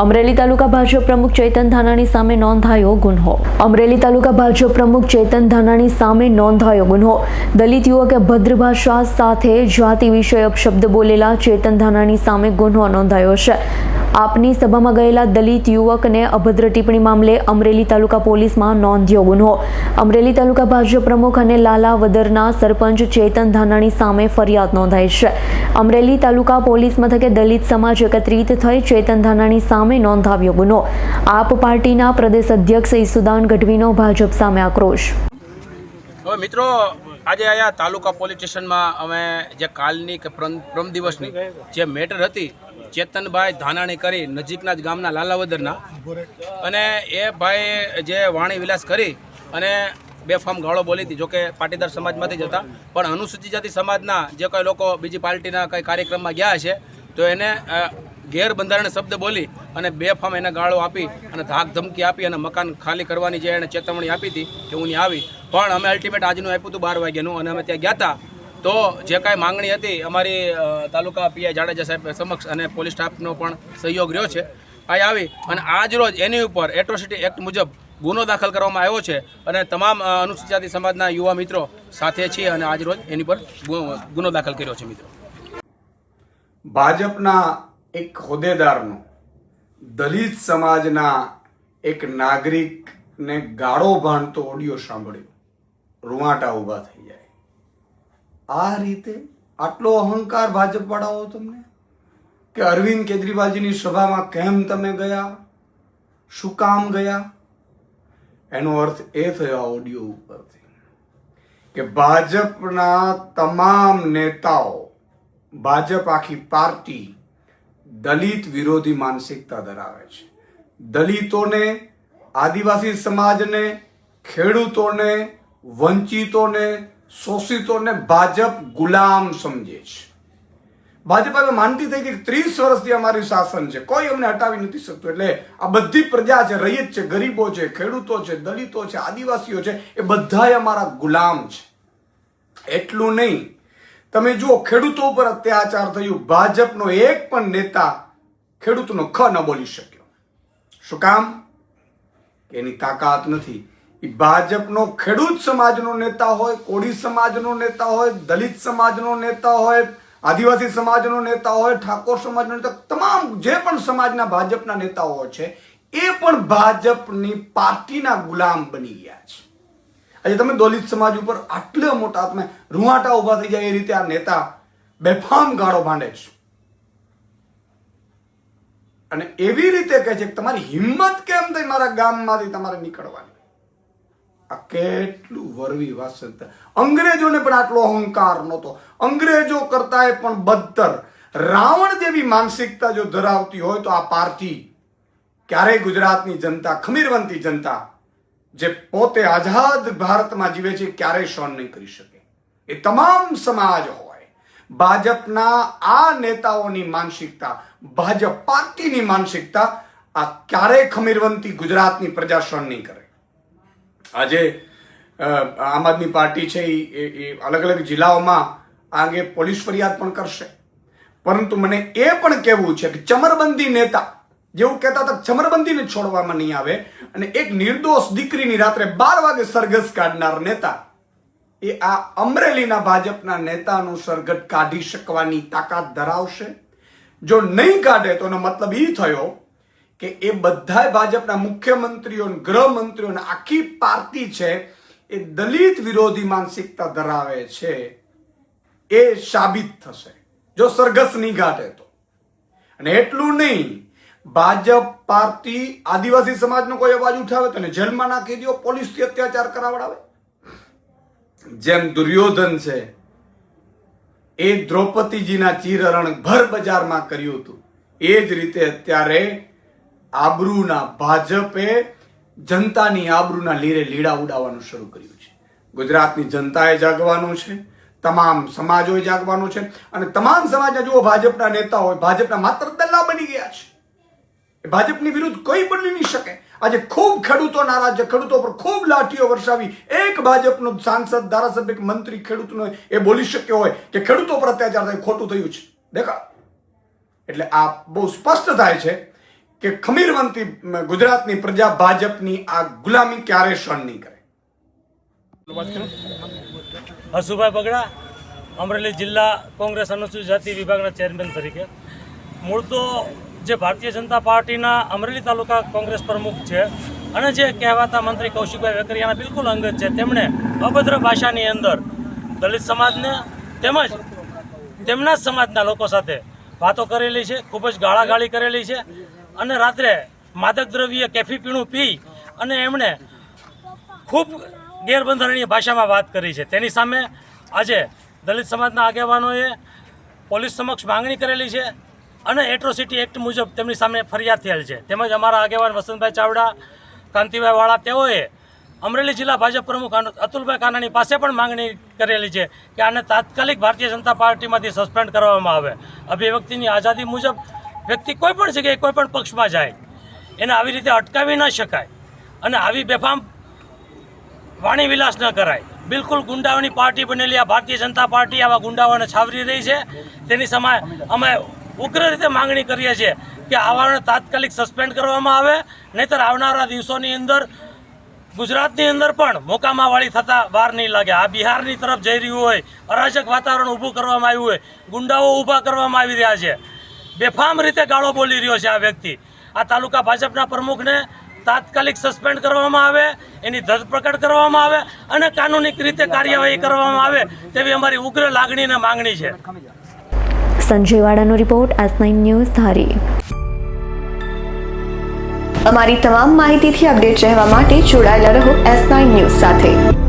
અમરેલી તાલુકા ભાજપ પ્રમુખ ચેતન ધાનાણી સામે નોંધાયો ગુન્હો. અમરેલી તાલુકા ભાજપ પ્રમુખ ચેતન ધાનાણી સામે નોંધાયો ગુન્હો. દલિત યુવકે ભદ્ર ભાષા સાથે જાતિ વિષય અપશબ્દ બોલેલા ચેતન ધાનાણી સામે ગુન્હો નોંધાયો છે. આપની સભામાં ગયેલા દલિત યુવકને અભદ્ર ટિપ્પણી મામલે અમરેલી તાલુકા પોલીસમાં નોંધ્યો ગુનો. અમરેલી તાલુકા ભાજપ પ્રમુખ અને લાલા વદરના સરપંચ ચેતન ધાનાણી સામે ફરિયાદ નોંધાઈ છે. અમરેલી તાલુકા પોલીસ મથકે દલિત સમાજ એકત્રિત થઈ ચેતન ધાનાણી સામે નોંધાવ્યો ગુનો. આપ પાર્ટીના પ્રદેશ અધ્યક્ષ ઈસુદાન ગઢવીનો ભાજપ સામે આક્રોશ. મિત્રો, આજે અહીંયા તાલુકા પોલીસ સ્ટેશનમાં અમે જે કાલની કે પ્રમ દિવસની જે મેટર હતી ચેતનભાઈ ધાનાણી કરી નજીકના જ ગામના લાલાવદરના. અને એ ભાઈ જે વાણી વિલાસ કરી અને બે બેફામ ગાળો બોલી હતી, જોકે પાટીદાર સમાજમાંથી જ હતા. પણ અનુસૂચિત જાતિ સમાજના જે કોઈ લોકો બીજી પાર્ટીના કંઈ કાર્યક્રમમાં ગયા છે તો એને ગેરબંધારણ શબ્દ બોલી અને બેફામ એને ગાળો આપી અને ધાક ધમકી આપી અને મકાન ખાલી કરવાની જે એને ચેતવણી આપી હતી કે હું નહીં આવી. પણ અમે અલ્ટિમેટ આજનું આપ્યું હતું બાર વાગ્યાનું અને અમે ત્યાં ગયા હતા. તો જે કાંઈ માંગણી હતી, અમારી તાલુકા પીઆઈ જાડેજા સાહેબ સમક્ષ અને પોલીસ સ્ટાફનો પણ સહયોગ રહ્યો છે. અહીં આવી અને આજ રોજ એની ઉપર એટ્રોસિટી એક્ટ મુજબ ગુનો દાખલ કરવામાં આવ્યો છે અને તમામ અનુસૂચિત સમાજના યુવા મિત્રો સાથે છીએ અને આજ રોજ એની પર ગુનો દાખલ કર્યો છે મિત્રો. ભાજપના એક હોદ્દેદારનો, દલિત સમાજના એક નાગરિકને ગાળો ભાણતો ઓડિયો સાંભળ્યો. રૂવાટા ઊભા થઈ જાય. આ રીતે આટલો અહંકાર ભાજપ વાળાઓ તમને? કે અરવિંદ કેજરીવાલજીની સભામાં કેમ તમે ગયા? શું કામ ગયા? એનો અર્થ એ થયો આ ઓડિયો ઉપરથી કે ભાજપના તમામ નેતાઓ, ભાજપ આખી પાર્ટી દલિત વિરોધી માનસિકતા ધરાવે છે. દલિતોને, આદિવાસી સમાજને, ખેડૂતોને, વંચિતોને શોષિતોને ભાજપ ગુલામ સમજે છે. ભાજપ હવે માનતી થઈ કે ત્રીસ વર્ષથી અમારી શાસન છે. કોઈ અમને હટાવી નથી શકતું. એટલે આ બધી પ્રજા છે રૈયત છે, ગરીબો છે, ખેડૂતો છે, દલિતો છે, આદિવાસીઓ છે, એ બધા અમારા ગુલામ છે. એટલું નહીં. તમે જુઓ, ખેડૂતો ઉપર અત્યાચાર થયું. ભાજપનો એક પણ નેતા ખેડૂતનો ખ ન બોલી શક્યો. શું કામ? એની તાકાત નથી. ભાજપનો ખેડૂત સમાજનો નેતા હોય, કોળી સમાજનો નેતા હોય, દલિત સમાજનો નેતા હોય, આદિવાસી સમાજનો નેતા હોય, ઠાકોર સમાજનો નેતા તમામ જે પણ સમાજના ભાજપના નેતાઓ છે, એ પણ ભાજપની પાર્ટીના ગુલામ બની ગયા છે. આજે તમે દલિત સમાજ ઉપર આટલા મોટા તમે રૂવાટા ઊભા થઈ જાય એ રીતે આ નેતા બેફામ ગાળો ભાંડે છે. અને એવી રીતે કહે છે કે તમારી હિંમત કેમ થઈ? મારા ગામમાંથી તમારે નીકળવાની. આ કેટલું વરવી વાસંત અંગ્રેજોને પણ આટલો અહંકાર નહોતો. અંગ્રેજો કરતાંય પણ બદતર. રાવણ જેવી માનસિકતા જો ધરાવતી હોય તો આ પાર્ટી ક્યારેય ગુજરાતની જનતા, ખમીરવંતી જનતા, જે પોતે આઝાદ ભારતમાં જીવે છે, ક્યારેય સહન નહીં કરી શકે. એ તમામ સમાજ હોય. ભાજપના આ નેતાઓની માનસિકતા, ભાજપ પાર્ટીની માનસિકતા, આ ક્યારેય ખમીરવંતી ગુજરાતની પ્રજા સહન નહીં કરે. આજે આમ આદમી પાર્ટી છે એ અલગ અલગ જિલ્લાઓમાં આ અંગે પોલીસ ફરિયાદ પણ કરશે. પરંતુ મને એ પણ કહેવું છે કે ચમરબંધી નેતા, જેવું કહેતા હતા ચમરબંધીને છોડવામાં નહીં આવે, અને એક નિર્દોષ દીકરીની રાત્રે બાર વાગે સરઘસ કાઢનાર નેતા, એ આ અમરેલીના ભાજપના નેતાનું સરઘટ કાઢી શકવાની તાકાત ધરાવશે? જો નહીં કાઢે તો એનો મતલબ એ થયો કે એ બધા ભાજપના મુખ્યમંત્રીઓ ગૃહમંત્રીઓ આખી પાર્ટી છે એ દલિત વિરોધી માનસિકતા ધરાવે છે. એ સાબિત થશે. જો સરઘસ નહીં કાઢે તો. અને એટલું નહીં, ભાજપ પાર્ટી આદિવાસી સમાજનો કોઈ અવાજ ઉઠાવે તો જેલમાં નાખી દો પોલીસથી અત્યાચાર કરાવડાવે. જેમ દુર્યોધન છે, એ દ્રૌપદીજીના ચીરહરણ ભર બજારમાં કર્યું હતું. એ જ રીતે અત્યારે આબરૂના ભાજપે જનતાની આબરૂના લીરે લીડા ઉડાવવાનું શરૂ કર્યું છે. ગુજરાતની જનતાએ જાગવાનું છે, તમામ સમાજોએ જાગવાનું છે અને તમામ સમાજના જુઓ ભાજપના નેતા હોય ભાજપના માત્ર દલ્લા બની ગયા છે. ભાજપની વિરુદ્ધ કોઈ બની નહીં શકે. આજે ખૂબ ખેડૂતો નારાજ છે ખેડૂતો પર ખૂબ લાઠીઓ વરસાવી એક ભાજપનો સાંસદ, ધારાસભ્ય મંત્રી ખેડૂતનો એ બોલી શક્યો હોય કે ખેડૂતો પર અત્યાચાર થાય, ખોટું થયું છે. દેખા એટલે આ બહુ સ્પષ્ટ થાય છે કે ખમીરવંતી ગુજરાતની પ્રજા ભાજપની આ ગુલામી ક્યારે સહન નહીં કરે. હસુભાઈ બગડા, અમરેલી જિલ્લા કોંગ્રેસ અનુસૂચિત જાતિ વિભાગના ચેરમેન તરીકે. મૂળ તો જે ભારતીય જનતા પાર્ટીના અમરેલી તાલુકા કોંગ્રેસ પ્રમુખ છે અને જે કહેવાતા મંત્રી કૌશિકભાઈ વેકરિયાના બિલકુલ અંગત છે. તેમણે અભદ્ર ભાષાની અંદર દલિત સમાજને તેમજ તેમના સમાજના લોકો સાથે વાતો કરેલી છે, ખૂબ જ ગાળાગાળી કરેલી છે. અને રાત્રે માદક દ્રવ્ય કેફી પીણું પી અને એમણે ખૂબ ગેરબંધારણીય ભાષામાં વાત કરી છે. તેની સામે આજે દલિત સમાજના આગેવાનોએ પોલીસ સમક્ષ માંગણી કરેલી છે અને એટ્રોસિટી એક્ટ મુજબ તેમની સામે ફરિયાદ થયેલ છે. તેમજ અમારા આગેવાન વસંતભાઈ ચાવડા, કાંતિભાઈ વાળા તેઓએ અમરેલી જિલ્લા ભાજપ પ્રમુખ અતુલભાઈ કાનાણી પાસે પણ માંગણી કરેલી છે કે આને તાત્કાલિક ભારતીય જનતા પાર્ટીમાંથી સસ્પેન્ડ કરવામાં આવે. અભિવ્યક્તિની આઝાદી મુજબ વ્યક્તિ કોઈ પણ જગ્યાએ કોઈ પણ પક્ષમાં જાય, એને આવી રીતે અટકાવી ન શકાય અને આવી બેફામ વાણી વિલાસ ન કરાય. બિલકુલ ગુંડાઓની પાર્ટી બનેલી, આ ભારતીય જનતા પાર્ટી આવા ગુંડાઓને છાવરી રહી છે. તેની સામે અમે ઉગ્ર રીતે માંગણી કરીએ છીએ કે આવાને તાત્કાલિક સસ્પેન્ડ કરવામાં આવે, નહીતર આવનારા દિવસોની અંદર, ગુજરાતની અંદર પણ મોકામાવાળી થતાં વાર નહીં લાગે. આ બિહારની તરફ જઈ રહ્યું હોય, અરાજક વાતાવરણ ઊભું કરવામાં આવ્યું હોય, ગુંડાઓ ઊભા કરવામાં આવી રહ્યા છે. બેફામ રીતે ગાળો બોલી રહ્યો છે આ વ્યક્તિ. આ તાલુકા ભાજપના પ્રમુખને તાત્કાલિક સસ્પેન્ડ કરવામાં આવે, એની ધરપકડ કરવામાં આવે અને કાનૂની રીતે કાર્યવાહી કરવામાં આવે તેવી અમારી ઉગ્ર લાગણી અને માંગણી છે. Sanjay વાડાનો report S nine news Dhari. અમારી તમામ માહિતીથી અપડેટ રહેવા માટે જોડાયેલા રહો એસ નાઇન ન્યૂઝ સાથે.